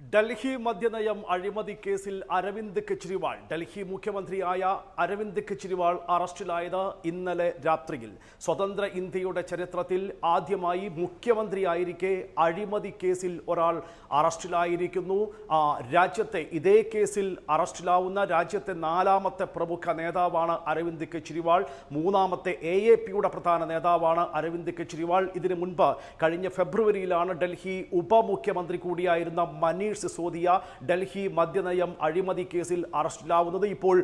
ഡൽഹി മദ്യനയം അഴിമതി കേസിൽ അരവിന്ദ് കെജ്രിവാൾ. ഡൽഹി മുഖ്യമന്ത്രിയായ അരവിന്ദ് കെജ്രിവാൾ അറസ്റ്റിലായത് ഇന്നലെ രാത്രിയിൽ. സ്വതന്ത്ര ഇന്ത്യയുടെ ചരിത്രത്തിൽ ആദ്യമായി മുഖ്യമന്ത്രിയായിരിക്കെ അഴിമതി കേസിൽ ഒരാൾ അറസ്റ്റിലായിരിക്കുന്നു. ആ, രാജ്യത്തെ ഇതേ കേസിൽ അറസ്റ്റിലാവുന്ന രാജ്യത്തെ നാലാമത്തെ പ്രമുഖ നേതാവാണ് അരവിന്ദ് കെജ്രിവാൾ. മൂന്നാമത്തെ എ എ പിയുടെ പ്രധാന നേതാവാണ് അരവിന്ദ് കെജ്രിവാൾ. ഇതിനു മുൻപ് കഴിഞ്ഞ ഫെബ്രുവരിയിലാണ് ഡൽഹി ഉപമുഖ്യമന്ത്രി കൂടിയായിരുന്ന മനീഷ് സിസോദിയ ഡൽഹി മദ്യനയം അഴിമതി കേസിൽ അറസ്റ്റിലാവുന്നത് ഇപ്പോൾ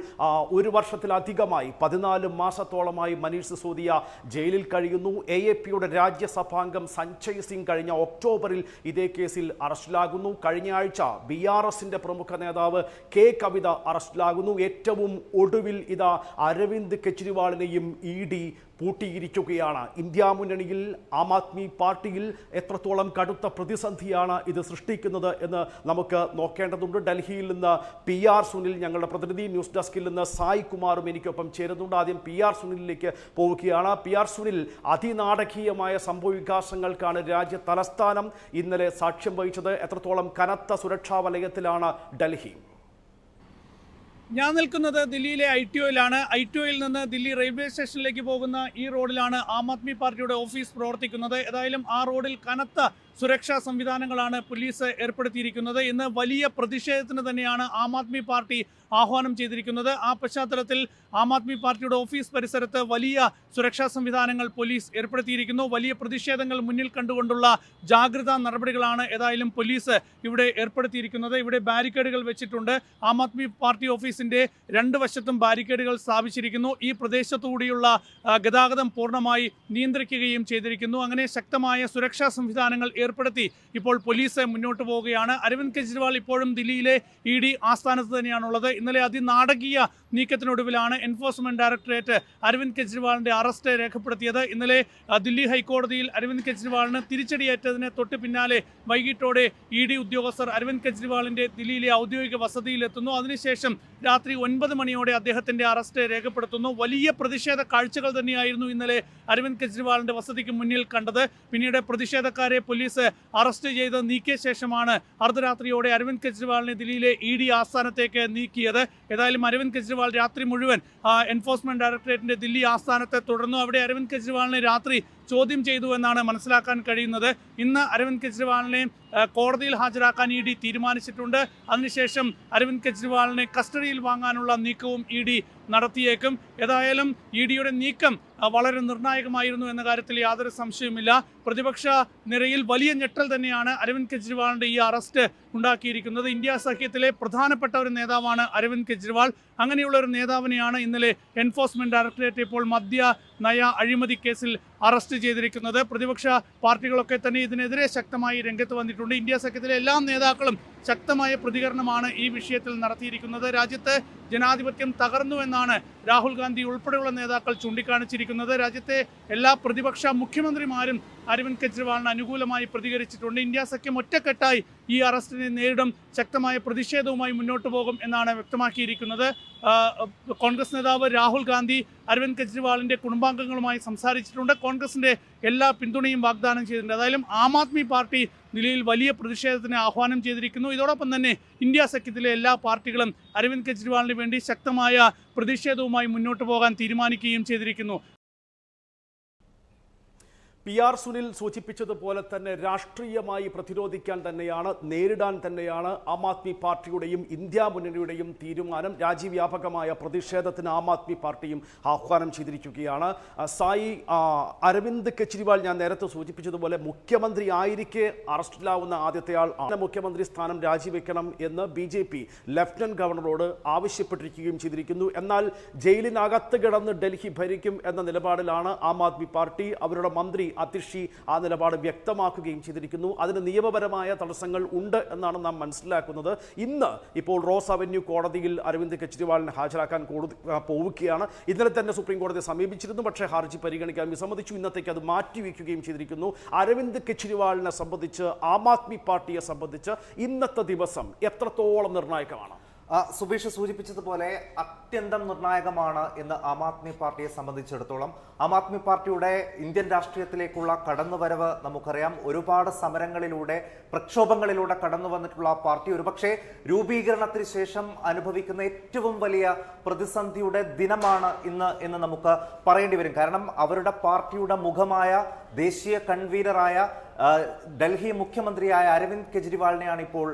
ഒരു വർഷത്തിലധികമായി പതിനാല് മാസത്തോളമായി മനീഷ് സിസോദിയ ജയിലിൽ കഴിയുന്നു. എ എ പിയുടെ രാജ്യസഭാംഗം സഞ്ജയ് സിംഗ് കഴിഞ്ഞ ഒക്ടോബറിൽ ഇതേ കേസിൽ അറസ്റ്റിലാകുന്നു. കഴിഞ്ഞ ആഴ്ച ബി ആർ എസിന്റെ പ്രമുഖ നേതാവ് കെ കവിത അറസ്റ്റിലാകുന്നു. ഏറ്റവും ഒടുവിൽ ഇതാ അരവിന്ദ് കെജ്രിവാളിനെയും ഇ ഡി പൂട്ടിയിരിക്കുകയാണ് ഇന്ത്യ മുന്നണിയിൽ ആം ആദ്മി പാർട്ടിയിൽ എത്രത്തോളം കടുത്ത പ്രതിസന്ധിയാണ് ഇത് സൃഷ്ടിക്കുന്നത് എന്ന് നമുക്ക് നോക്കേണ്ടതുണ്ട്. ഡൽഹിയിൽ നിന്ന് പി ആർ സുനിൽ ഞങ്ങളുടെ പ്രതിനിധി ന്യൂസ് ഡെസ്കിൽ നിന്ന് സായി കുമാറും എനിക്കൊപ്പം ചേരുന്നുണ്ട്. ആദ്യം പി ആർ സുനിലിലേക്ക് പോവുകയാണ്. പി ആർ സുനിൽ അതിനാടകീയമായ സംഭവവികാസങ്ങൾക്കാണ് രാജ്യ തലസ്ഥാനം ഇന്നലെ സാക്ഷ്യം വഹിച്ചത്. എത്രത്തോളം കനത്ത സുരക്ഷാ വലയത്തിലാണ് ഡൽഹി? ഞാൻ നിൽക്കുന്നത് ദില്ലിയിലെ ഐ ടി ഒയിലാണ്. ഐ ടി ഒയിൽ നിന്ന് ദില്ലി റെയിൽവേ സ്റ്റേഷനിലേക്ക് പോകുന്ന ഈ റോഡിലാണ് ആം ആദ്മി പാർട്ടിയുടെ ഓഫീസ് പ്രവർത്തിക്കുന്നത്. ഏതായാലും ആ റോഡിൽ കനത്ത സുരക്ഷാ സംവിധാനങ്ങളാണ് പോലീസ് ഏർപ്പെടുത്തിയിരിക്കുന്നത്. ഇന്ന് വലിയ പ്രതിഷേധത്തിന് തന്നെയാണ് ആം ആദ്മി പാർട്ടി ആഹ്വാനം ചെയ്തിരിക്കുന്നത്. ആ പശ്ചാത്തലത്തിൽ ആം ആദ്മി പാർട്ടിയുടെ ഓഫീസ് പരിസരത്ത് വലിയ സുരക്ഷാ സംവിധാനങ്ങൾ പോലീസ് ഏർപ്പെടുത്തിയിരിക്കുന്നു. വലിയ പ്രതിഷേധങ്ങൾ മുന്നിൽ കണ്ടുകൊണ്ടുള്ള ജാഗ്രതാ നടപടികളാണ് ഏതായാലും പോലീസ് ഇവിടെ ഏർപ്പെടുത്തിയിരിക്കുന്നത്. ഇവിടെ ബാരിക്കേഡുകൾ വെച്ചിട്ടുണ്ട്. ആം ആദ്മി പാർട്ടി ഓഫീസിന്റെ രണ്ട് വശത്തും ബാരിക്കേഡുകൾ സ്ഥാപിച്ചിരിക്കുന്നു. ഈ പ്രദേശത്തുകൂടിയുള്ള ഗതാഗതം പൂർണമായി നിയന്ത്രിക്കുകയും ചെയ്തിരിക്കുന്നു. അങ്ങനെ ശക്തമായ സുരക്ഷാ സംവിധാനങ്ങൾ ഏർപ്പെടുത്തി. ഇപ്പോൾ പോലീസ് മുന്നോട്ട് പോവുകയാണ്. അരവിന്ദ് കെജ്രിവാൾ ഇപ്പോഴും ദില്ലിയിലെ ഇ ഡി ആസ്ഥാനത്ത് തന്നെയാണുള്ളത്. ഇന്നലെ അതിനാടകീയ നീക്കത്തിനൊടുവിലാണ് എൻഫോഴ്സ്മെന്റ് ഡയറക്ടറേറ്റ് അരവിന്ദ് കെജ്രിവാളിന്റെ അറസ്റ്റ് രേഖപ്പെടുത്തിയത്. ഇന്നലെ ദില്ലി ഹൈക്കോടതിയിൽ അരവിന്ദ് കെജ്രിവാളിന് തിരിച്ചടിയേറ്റതിന് തൊട്ട് പിന്നാലെ വൈകിട്ടോടെ ഇ ഡി ഉദ്യോഗസ്ഥർ അരവിന്ദ് കെജ്രിവാളിന്റെ ദില്ലിയിലെ ഔദ്യോഗിക വസതിയിലെത്തുന്നു. അതിനുശേഷം രാത്രി ഒൻപത് മണിയോടെ അദ്ദേഹത്തിന്റെ അറസ്റ്റ് രേഖപ്പെടുത്തുന്നു. വലിയ പ്രതിഷേധ കാഴ്ചകൾ തന്നെയായിരുന്നു ഇന്നലെ അരവിന്ദ് കെജ്രിവാളിന്റെ വസതിക്ക് മുന്നിൽ കണ്ടത്. പിന്നീട് പ്രതിഷേധക്കാരെ പോലീസ് അറസ്റ്റ് ചെയ്ത് നീക്കിയ ശേഷമാണ് അർദ്ധരാത്രിയോടെ അരവിന്ദ് കെജ്രിവാളിനെ ദില്ലിയിലെ ഇ ഡി ആസ്ഥാനത്തേക്ക് നീക്കിയത്. ഏതായാലും അരവിന്ദ് കെജ്രിവാൾ രാത്രി മുഴുവൻ എൻഫോഴ്സ്മെന്റ് ഡയറക്ടറേറ്റിന്റെ ദില്ലി ആസ്ഥാനത്തെ തുടർന്നു. അവിടെ അരവിന്ദ് കെജ്രിവാളിനെ രാത്രി ചോദ്യം ചെയ്തു എന്നാണ് മനസ്സിലാക്കാൻ കഴിയുന്നത്. ഇന്ന് അരവിന്ദ് കെജ്രിവാളിനെ കോടതിയിൽ ഹാജരാക്കാൻ ഇ ഡി തീരുമാനിച്ചിട്ടുണ്ട്. അതിനുശേഷം അരവിന്ദ് കെജ്രിവാളിനെ കസ്റ്റഡിയിൽ വാങ്ങാനുള്ള നീക്കവും ഇ ഡി നടത്തിയേക്കും. ഏതായാലും ഇ ഡിയുടെ നീക്കം വളരെ നിർണായകമായിരുന്നു എന്ന കാര്യത്തിൽ യാതൊരു സംശയവുമില്ല. പ്രതിപക്ഷ നിരയിൽ വലിയ ഞെട്ടൽ തന്നെയാണ് അരവിന്ദ് കെജ്രിവാളിന്റെ ഈ അറസ്റ്റ് ഉണ്ടാക്കിയിരിക്കുന്നത്. ഇന്ത്യ സഖ്യത്തിലെ പ്രധാനപ്പെട്ട ഒരു നേതാവാണ് അരവിന്ദ് കെജ്രിവാൾ. അങ്ങനെയുള്ള ഒരു നേതാവിനെയാണ് ഇന്നലെ എൻഫോഴ്സ്മെന്റ് ഡയറക്ടറേറ്റ് ഇപ്പോൾ മദ്യ നയ അഴിമതി കേസിൽ അറസ്റ്റ് ചെയ്തിരിക്കുന്നത്. പ്രതിപക്ഷ പാർട്ടികളൊക്കെ തന്നെ ഇതിനെതിരെ ശക്തമായി രംഗത്ത് വന്നിട്ടുണ്ട്. ഇന്ത്യ സഖ്യത്തിലെ എല്ലാ നേതാക്കളും ശക്തമായ പ്രതികരണമാണ് ഈ വിഷയത്തിൽ നടത്തിയിരിക്കുന്നത്. രാജ്യത്ത് ജനാധിപത്യം തകർന്നു എന്നാണ് രാഹുൽ ഗാന്ധി ഉൾപ്പെടെയുള്ള നേതാക്കൾ ചൂണ്ടിക്കാണിച്ചിരിക്കുന്നത്. രാജ്യത്തെ എല്ലാ പ്രതിപക്ഷ മുഖ്യമന്ത്രിമാരും അരവിന്ദ് കെജ്രിവാളിന് അനുകൂലമായി പ്രതികരിച്ചിട്ടുണ്ട്. ഇന്ത്യ സഖ്യം ഒറ്റക്കെട്ടായി ഈ അറസ്റ്റിനെ നേരിടും. ശക്തമായ പ്രതിഷേധവുമായി മുന്നോട്ട് പോകും എന്നാണ് വ്യക്തമാക്കിയിരിക്കുന്നത്. കോൺഗ്രസ് നേതാവ് രാഹുൽ ഗാന്ധി അരവിന്ദ് കെജ്രിവാളിന്റെ കുടുംബാംഗങ്ങളുമായി സംസാരിച്ചിട്ടുണ്ട്. കോൺഗ്രസിന്റെ എല്ലാ പിന്തുണയും വാഗ്ദാനം ചെയ്തിട്ടുണ്ട്. ഏതായാലും ആം ആദ്മി പാർട്ടി നിലയിൽ വലിയ പ്രതിഷേധത്തിന് ആഹ്വാനം ചെയ്തിരിക്കുന്നു. ഇതോടൊപ്പം തന്നെ ഇന്ത്യ സഖ്യത്തിലെ എല്ലാ പാർട്ടികളും അരവിന്ദ് കെജ്രിവാളിന് വേണ്ടി ശക്തമായ പ്രതിഷേധവുമായി മുന്നോട്ട് പോകാൻ തീരുമാനിക്കുകയും ചെയ്തിരിക്കുന്നു. പി ആർ സുനിൽ സൂചിപ്പിച്ചതുപോലെ തന്നെ രാഷ്ട്രീയമായി പ്രതിരോധിക്കാൻ തന്നെയാണ് നേരിടാൻ തന്നെയാണ് ആം ആദ്മി പാർട്ടിയുടെയും ഇന്ത്യ മുന്നണിയുടെയും തീരുമാനം രാജ്യവ്യാപകമായ പ്രതിഷേധത്തിന് ആം ആദ്മി പാർട്ടിയും ആഹ്വാനം ചെയ്തിരിക്കുകയാണ്. സായി അരവിന്ദ് കെജ്രിവാൾ ഞാൻ നേരത്തെ സൂചിപ്പിച്ചതുപോലെ മുഖ്യമന്ത്രി ആയിരിക്കെ അറസ്റ്റിലാവുന്ന ആദ്യത്തെ ആൾ. മുഖ്യമന്ത്രി സ്ഥാനം രാജിവെക്കണം എന്ന് ബി ജെ പി ലഫ്റ്റനന്റ് ഗവർണറോട് ആവശ്യപ്പെട്ടിരിക്കുകയും ചെയ്തിരിക്കുന്നു. എന്നാൽ ജയിലിനകത്ത് കിടന്ന് ഡൽഹി ഭരിക്കും എന്ന നിലപാടിലാണ് ആം ആദ്മി പാർട്ടി. അവരുടെ മന്ത്രി അതിഷി ആ നിലപാട് വ്യക്തമാക്കുകയും ചെയ്തിരിക്കുന്നു. അതിന് നിയമപരമായ തടസ്സങ്ങൾ ഉണ്ട് എന്നാണ് നാം മനസ്സിലാക്കുന്നത്. ഇന്ന് ഇപ്പോൾ റോസ് അവന്യൂ കോടതിയിൽ അരവിന്ദ് കെജ്രിവാളിനെ ഹാജരാക്കാൻ പോവുകയാണ്. ഇന്നലെ തന്നെ സുപ്രീം കോടതിയെ സമീപിച്ചിരുന്നു പക്ഷേ ഹർജി പരിഗണിക്കാൻ വിസമ്മതിച്ചു ഇന്നത്തേക്ക് അത് മാറ്റിവെക്കുകയും ചെയ്തിരിക്കുന്നു. അരവിന്ദ് കെജ്രിവാളിനെ സംബന്ധിച്ച് ആം ആദ്മി പാർട്ടിയെ സംബന്ധിച്ച് ഇന്നത്തെ ദിവസം എത്രത്തോളം നിർണായകമാണ്? സുബീഷ് സൂചിപ്പിച്ചതുപോലെ അത്യന്തം നിർണായകമാണ് എന്ന് ആം ആദ്മി പാർട്ടിയെ സംബന്ധിച്ചിടത്തോളം. ആം ആദ്മി പാർട്ടിയുടെ ഇന്ത്യൻ രാഷ്ട്രീയത്തിലേക്കുള്ള കടന്നുവരവ് നമുക്കറിയാം. ഒരുപാട് സമരങ്ങളിലൂടെ പ്രക്ഷോഭങ്ങളിലൂടെ കടന്നു വന്നിട്ടുള്ള പാർട്ടി. ഒരുപക്ഷെ രൂപീകരണത്തിന് ശേഷം അനുഭവിക്കുന്ന ഏറ്റവും വലിയ പ്രതിസന്ധിയുടെ ദിനമാണ് ഇന്ന് എന്ന് നമുക്ക് പറയേണ്ടി വരും. കാരണം അവരുടെ പാർട്ടിയുടെ മുഖമായ ദേശീയ കൺവീനറായ ഡൽഹി മുഖ്യമന്ത്രിയായ അരവിന്ദ് കെജ്രിവാളിനെയാണ് ഇപ്പോൾ